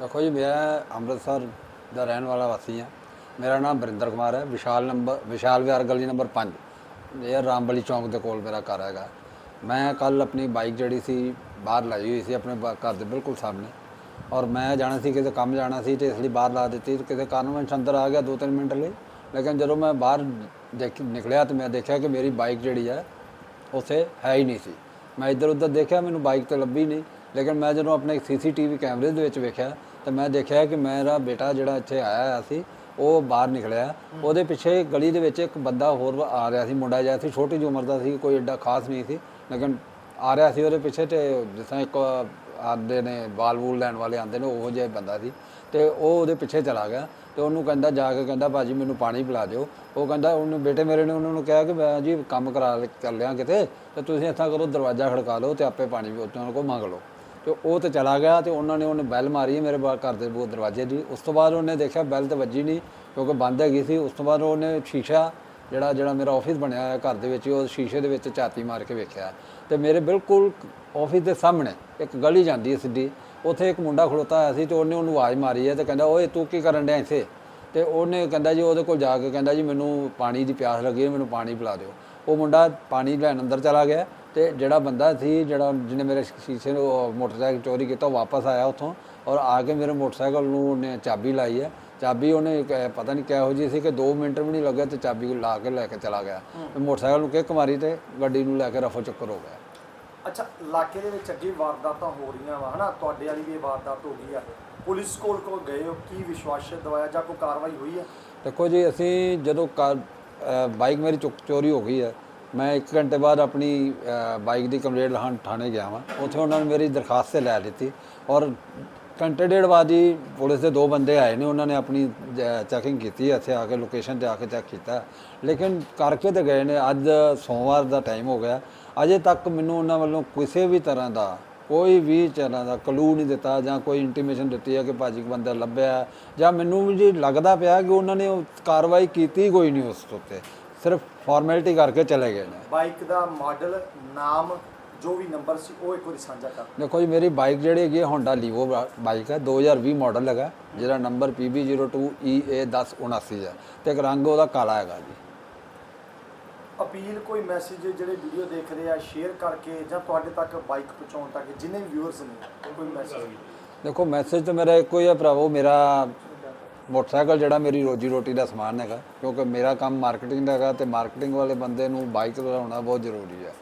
ਦੇਖੋ ਜੀ, ਮੈਂ ਅੰਮ੍ਰਿਤਸਰ ਦਾ ਰਹਿਣ ਵਾਲਾ ਵਾਸੀ ਹਾਂ। ਮੇਰਾ ਨਾਮ ਬਰਿੰਦਰ ਕੁਮਾਰ ਹੈ। ਵਿਸ਼ਾਲ ਨੰਬਰ, ਵਿਸ਼ਾਲ ਵਿਹਾਰ ਗਲੀ ਨੰਬਰ 5 ਇਹ ਰਾਮਬਲੀ ਚੌਂਕ ਦੇ ਕੋਲ ਮੇਰਾ ਘਰ ਹੈਗਾ। ਮੈਂ ਕੱਲ ਆਪਣੀ ਬਾਈਕ ਜਿਹੜੀ ਸੀ, ਬਾਹਰ ਲਾਈ ਹੋਈ ਸੀ ਆਪਣੇ ਬਾ- ਘਰ ਦੇ ਬਿਲਕੁਲ ਸਾਹਮਣੇ। ਔਰ ਮੈਂ ਜਾਣਾ ਸੀ, ਕਿਸੇ ਕੰਮ ਜਾਣਾ ਸੀ ਤੇ ਇਸ ਲਈ ਬਾਹਰ ਲਾ ਦਿੱਤੀ ਕਿਸੇ ਕਾਰਨ ਮੈਂ ਅੰਦਰ ਆ ਗਿਆ 2-3 ਮਿੰਟ ਲਈ। ਲੇਕਿਨ ਜਦੋਂ ਮੈਂ ਬਾਹਰ ਦੇਖ, ਨਿਕਲਿਆ ਤੇ ਮੈਂ ਦੇਖਿਆ ਕਿ ਮੇਰੀ ਬਾਈਕ ਜਿਹੜੀ ਹੈ, ਉੱਥੇ ਹੈ ਹੀ ਨਹੀਂ ਸੀ। ਮੈਂ ਇੱਧਰ ਉੱਧਰ ਦੇਖਿਆ, ਮੈਨੂੰ ਬਾਈਕ ਤੇ ਲੱਭੀ ਨਹੀਂ। ਲੇਕਿਨ ਮੈਂ ਜਦੋਂ ਆਪਣੇ ਸੀਸੀਟੀਵੀ ਕੈਮਰੇ ਦੇ ਵਿੱਚ ਵੇਖਿਆ ਤਾਂ ਮੈਂ ਦੇਖਿਆ ਕਿ ਮੇਰਾ ਬੇਟਾ ਜਿਹੜਾ ਇੱਥੇ ਆਇਆ ਹੋਇਆ ਸੀ ਉਹ ਬਾਹਰ ਨਿਕਲਿਆ। ਉਹਦੇ ਪਿੱਛੇ ਗਲੀ ਦੇ ਵਿੱਚ ਇੱਕ ਬੰਦਾ ਹੋਰ ਆ ਰਿਹਾ ਸੀ ਮੁੰਡਾ ਜਿਹਾ ਸੀ ਛੋਟੀ ਜਿਹੀ ਉਮਰ ਦਾ ਸੀ ਕੋਈ ਏਡਾ ਖਾਸ ਨਹੀਂ ਸੀ ਲੇਕਿਨ ਆ ਰਿਹਾ ਸੀ ਉਹਦੇ ਪਿੱਛੇ ਤੇ ਜਿਸ ਇੱਕ ਆਉਂਦੇ ਨੇ ਬਾਲ ਬੂਲ ਲੈਣ ਵਾਲੇ ਆਉਂਦੇ ਨੇ ਉਹੋ ਜਿਹਾ ਬੰਦਾ ਸੀ ਤੇ ਉਹ ਉਹਦੇ ਪਿੱਛੇ ਚਲਾ ਗਿਆ ਤੇ ਉਹਨੂੰ ਕਹਿੰਦਾ ਜਾ ਕੇ ਕਹਿੰਦਾ ਭਾਜੀ ਮੈਨੂੰ ਪਾਣੀ ਪਿਲਾ ਦਿਓ। ਉਹ ਕਹਿੰਦਾ ਉਹਨੇ ਬੇਟੇ ਮੇਰੇ ਨੇ ਉਹਨਾਂ ਨੂੰ ਕਿਹਾ ਕਿ ਮੈਂ ਜੀ ਕੰਮ ਕਰਾ ਲ- ਕਰ ਲਿਆ ਕਿਤੇ ਤੇ ਤੁਸੀਂ ਇੱਥਾਂ ਕਰੋ ਦਰਵਾਜ਼ਾ ਖੜਕਾ ਲਓ ਤੇ ਆਪੇ ਪਾਣੀ ਉਹਨਾਂ ਕੋਲ ਮੰਗ ਲਓ। ਤੇ ਉਹ ਤੇ ਚਲਾ ਗਿਆ ਤੇ ਉਹਨਾਂ ਨੇ ਉਹਨੇ ਬੈਲ ਮਾਰੀ ਹੈ ਮੇਰੇ ਬਾਹਰ ਘਰ ਦੇ ਬੂਹੇ ਦਰਵਾਜ਼ੇ ਦੀ। ਉਸ ਤੋਂ ਬਾਅਦ ਉਹਨੇ ਦੇਖਿਆ ਬੈਲ ਤੇ ਵੱਜੀ ਨਹੀਂ ਕਿਉਂਕਿ ਬੰਦ ਹੈਗੀ ਸੀ। ਉਸ ਤੋਂ ਬਾਅਦ ਉਹਨੇ ਸ਼ੀਸ਼ਾ ਜਿਹੜਾ ਜਿਹੜਾ ਮੇਰਾ ਆਫਿਸ ਬਣਿਆ ਹੋਇਆ ਘਰ ਦੇ ਵਿੱਚ, ਉਹ ਸ਼ੀਸ਼ੇ ਦੇ ਵਿੱਚ ਝਾਤੀ ਮਾਰ ਕੇ ਵੇਖਿਆ। ਤੇ ਮੇਰੇ ਬਿਲਕੁਲ ਆਫਿਸ ਦੇ ਸਾਹਮਣੇ ਇੱਕ ਗਲੀ ਜਾਂਦੀ ਹੈ ਸਿੱਧੀ। ਉੱਥੇ ਇੱਕ ਮੁੰਡਾ ਖੜੋਤਾ ਹੋਇਆ ਸੀ ਤੇ ਉਹਨੇ ਉਹਨੂੰ ਆਵਾਜ਼ ਮਾਰੀ ਹੈ ਤੇ ਕਹਿੰਦਾ, ਓਏ, ਤੂੰ ਕੀ ਕਰਨ ਡਿਆ ਇੱਥੇ? ਤੇ ਉਹਨੇ ਕਹਿੰਦਾ ਜੀ ਉਹਦੇ ਕੋਲ ਜਾ ਕੇ ਕਹਿੰਦਾ ਜੀ, ਮੈਨੂੰ ਪਾਣੀ ਦੀ ਪਿਆਸ ਲੱਗੀ ਹੈ, ਮੈਨੂੰ ਪਾਣੀ ਪਿਲਾ ਦਿਓ। ਉਹ ਮੁੰਡਾ ਪਾਣੀ ਲੈਣ ਅੰਦਰ ਚਲਾ ਗਿਆ ਤੇ ਜਿਹੜਾ ਬੰਦਾ ਸੀ ਜਿਹੜਾ ਜਿਹਨੇ ਮੇਰੇ ਸ਼ੀਸ਼ੇ ਨੂੰ ਮੋਟਰਸਾਈਕਲ ਚੋਰੀ ਕੀਤਾ ਵਾਪਸ ਆਇਆ ਉੱਥੋਂ ਔਰ ਆ ਕੇ ਮੇਰੇ ਮੋਟਰਸਾਈਕਲ ਨੂੰ ਉਹਨੇ ਚਾਬੀ ਲਾਈ ਹੈ। ਚਾਬੀ ਉਹਨੇ ਪਤਾ ਨਹੀਂ ਕਿਹੋ ਜਿਹੀ ਸੀ ਕਿ 2 ਮਿੰਟ ਵੀ ਨਹੀਂ ਲੱਗੇ ਤੇ ਚਾਬੀ ਲਾ ਕੇ ਲੈ ਕੇ ਚਲਾ ਗਿਆ। ਮੋਟਰਸਾਈਕਲ ਨੂੰ ਕਿੱਕ ਮਾਰੀ ਤੇ ਗੱਡੀ ਨੂੰ ਲੈ ਕੇ ਰਫੋ ਚੱਕਰ ਹੋ ਗਿਆ। ਅੱਛਾ ਇਲਾਕੇ ਦੇ ਵਿੱਚ ਅੱਗੇ ਵਾਰਦਾਤਾਂ ਹੋ ਰਹੀਆਂ ਵਾ ਹਨਾ? ਤੁਹਾਡੇ ਵਾਲੀ ਵੀ ਵਾਰਦਾਤ ਹੋ ਗਈ ਆ। ਪੁਲਿਸ ਕੋਲ ਕੋਲ ਗਏ ਹੋ? ਕੀ ਵਿਸ਼ਵਾਸ ਦਵਾਇਆ ਜਾਂ ਕੋਈ ਕਾਰਵਾਈ ਹੋਈ ਹੈ ਦੇਖੋ ਜੀ ਅਸੀਂ ਜਦੋਂ ਬਾਈਕ ਮੇਰੀ ਚੁੱਕ ਚੋਰੀ ਹੋ ਗਈ ਹੈ। ਮੈਂ 1 ਘੰਟੇ ਬਾਅਦ ਆਪਣੀ ਬਾਈਕ ਦੀ ਕੰਪਲੇਂਟ ਲਹਾਨ ਥਾਣੇ ਗਿਆ ਵਾਂ। ਉੱਥੇ ਉਹਨਾਂ ਨੇ ਮੇਰੀ ਦਰਖਾਸਤ ਤੇ ਲੈ ਦਿੱਤੀ ਔਰ ਘੰਟੇ ਡੇਢ ਬਾਅਦ ਹੀ ਪੁਲਿਸ ਦੇ ਦੋ ਬੰਦੇ ਆਏ ਨੇ। ਉਹਨਾਂ ਨੇ ਆਪਣੀ ਚੈਕਿੰਗ ਕੀਤੀ ਇੱਥੇ ਆ ਕੇ ਲੋਕੇਸ਼ਨ ਤੇ ਆ ਕੇ ਚੈੱਕ ਕੀਤਾ। ਲੇਕਿਨ ਕਰਕੇ ਤੇ ਗਏ ਨੇ। ਅੱਜ ਸੋਮਵਾਰ ਦਾ ਟਾਈਮ ਹੋ ਗਿਆ। ਅਜੇ ਤੱਕ ਮੈਨੂੰ ਉਹਨਾਂ ਵੱਲੋਂ ਕਿਸੇ ਵੀ ਤਰ੍ਹਾਂ ਦਾ ਕੋਈ ਵੀ ਤਰ੍ਹਾਂ ਦਾ ਕਲੂ ਨਹੀਂ ਦਿੱਤਾ ਜਾਂ ਕੋਈ ਇੰਟੀਮੇਸ਼ਨ ਦਿੱਤੀ ਹੈ ਕਿ ਭਾਜੀ ਕੋ ਬੰਦਾ ਲੱਭਿਆ ਜਾਂ ਮੈਨੂੰ ਵੀ ਜੀ ਲੱਗਦਾ ਪਿਆ ਕਿ ਉਹਨਾਂ ਨੇ ਉਹ ਕਾਰਵਾਈ ਕੀਤੀ ਕੋਈ ਨਹੀਂ ਉਸ ਉੱਤੇ ਸਿਰਫ ਫਾਰਮੈਲਿਟੀ ਕਰਕੇ ਚਲੇ ਗਏ ਨੇ। ਬਾਈਕ ਦਾ ਮਾਡਲ ਨਾਮ ਜੋ ਵੀ ਨੰਬਰ ਸੀ ਉਹ ਇੱਕ ਵਾਰੀ ਸਾਂਝਾ ਕਰ। ਦੇਖੋ ਜੀ ਮੇਰੀ ਬਾਈਕ ਜਿਹੜੀ ਹੈਗੀ ਹੋਂਡਾ ਲੀਵੋ ਬਾਈਕ ਹੈ 2020 ਮਾਡਲ ਹੈਗਾ ਜਿਹਦਾ ਨੰਬਰ PB02EA1079 ਹੈ ਤੇ ਇੱਕ ਰੰਗ ਉਹਦਾ ਕਾਲਾ ਹੈਗਾ ਜੀ। ਅਪੀਲ ਕੋਈ ਮੈਸੇਜ ਜਿਹੜੇ ਵੀਡੀਓ ਦੇਖ ਰਹੇ ਆ ਸ਼ੇਅਰ ਕਰਕੇ ਜਾਂ ਤੁਹਾਡੇ ਤੱਕ ਬਾਈਕ ਪਹੁੰਚਾਉਣ ਤੱਕ ਜਿੰਨੇ ਵਿਊਅਰਸ ਨੇ ਕੋਈ ਮੈਸੇਜ ਦੇਖੋ ਮੈਸੇਜ ਤਾਂ ਮੇਰਾ ਇੱਕੋ ਹੀ ਹੈ ਭਰਾਵੋ ਮੇਰਾ ਮੋਟਰਸਾਈਕਲ ਜਿਹੜਾ ਮੇਰੀ ਰੋਜੀ ਰੋਟੀ ਦਾ ਸਮਾਨ ਹੈਗਾ ਕਿਉਂਕਿ ਮੇਰਾ ਕੰਮ ਮਾਰਕੀਟਿੰਗ ਦਾ ਹੈਗਾ ਤੇ ਮਾਰਕੀਟਿੰਗ ਵਾਲੇ ਬੰਦੇ ਨੂੰ ਬਾਈਕ ਚਲਾਉਣਾ ਬਹੁਤ ਜ਼ਰੂਰੀ ਹੈ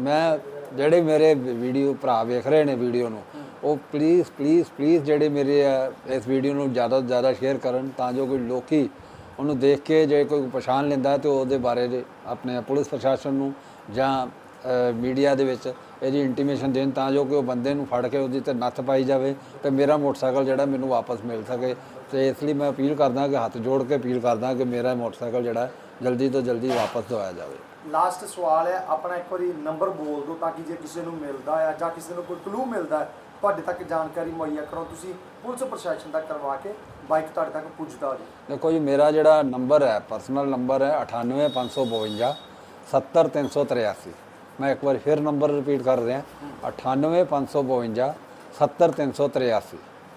ਮੈਂ ਜਿਹੜੇ ਮੇਰੇ ਵੀਡੀਓ ਭਰਾ ਵੇਖ ਰਹੇ ਨੇ ਵੀਡੀਓ ਨੂੰ ਉਹ ਪਲੀਜ਼ ਪਲੀਜ਼ ਪਲੀਜ਼ ਜਿਹੜੇ ਮੇਰੇ ਅ, ਇਸ ਵੀਡੀਓ ਨੂੰ ਜ਼ਿਆਦਾ ਤੋਂ ਜ਼ਿਆਦਾ ਸ਼ੇਅਰ ਕਰਨ ਤਾਂ ਜੋ ਕੋਈ ਲੋਕੀ ਉਹਨੂੰ ਦੇਖ ਕੇ ਜੇ ਕੋਈ ਪਛਾਣ ਲੈਂਦਾ ਹੈ, ਤੇ ਉਹਦੇ ਬਾਰੇ ਆਪਣੇ ਪੁਲਿਸ ਪ੍ਰਸ਼ਾਸਨ ਨੂੰ ਜਾਂ ਮੀਡੀਆ ਦੇ ਵਿੱਚ ਇਹਦੀ ਇੰਟੀਮੇਸ਼ਨ ਦੇਣ ਤਾਂ ਜੋ ਕਿ ਉਹ ਬੰਦੇ ਨੂੰ ਫੜ ਕੇ ਉਹਦੀ ਤੇ ਨੱਥ ਪਾਈ ਜਾਵੇ ਤੇ ਮੇਰਾ ਮੋਟਰਸਾਈਕਲ ਜਿਹੜਾ ਮੈਨੂੰ ਵਾਪਸ ਮਿਲ ਸਕੇ। ਤੇ ਇਸ ਲਈ ਮੈਂ ਅਪੀਲ ਕਰਦਾ ਕਿ ਹੱਥ ਜੋੜ ਕੇ ਅਪੀਲ ਕਰਦਾ ਕਿ ਮੇਰਾ ਮੋਟਰਸਾਈਕਲ ਜਿਹੜਾ ਜਲਦੀ ਤੋਂ ਜਲਦੀ ਵਾਪਸ ਦਵਾਇਆ ਜਾਵੇ। ਲਾਸਟ ਸਵਾਲ ਹੈ ਆਪਣਾ ਇੱਕ ਵਾਰੀ ਨੰਬਰ ਬੋਲ ਦਿਓ ਤਾਂ ਕਿ ਜੇ ਕਿਸੇ ਨੂੰ ਮਿਲਦਾ ਆ ਜਾਂ ਕਿਸੇ ਨੂੰ ਕੋਈ ਕਲੂ ਮਿਲਦਾ ਤੁਹਾਡੇ ਤੱਕ ਜਾਣਕਾਰੀ ਮੁਹੱਈਆ ਕਰੋ। ਤੁਸੀਂ ਪੁਲਿਸ ਪ੍ਰਸ਼ਾਸਨ ਤੱਕ ਕਰਵਾ ਕੇ ਬਾਈਕ ਤੁਹਾਡੇ ਤੱਕ ਪੁੱਜਦਾ ਜੀ ਦੇਖੋ ਜੀ ਮੇਰਾ ਜਿਹੜਾ ਨੰਬਰ ਹੈ ਪਰਸਨਲ ਨੰਬਰ ਹੈ 98552 70383 ਮੈਂ ਇੱਕ ਵਾਰ ਫਿਰ ਨੰਬਰ ਰਿਪੀਟ ਕਰ ਰਿਹਾ। 98552 70383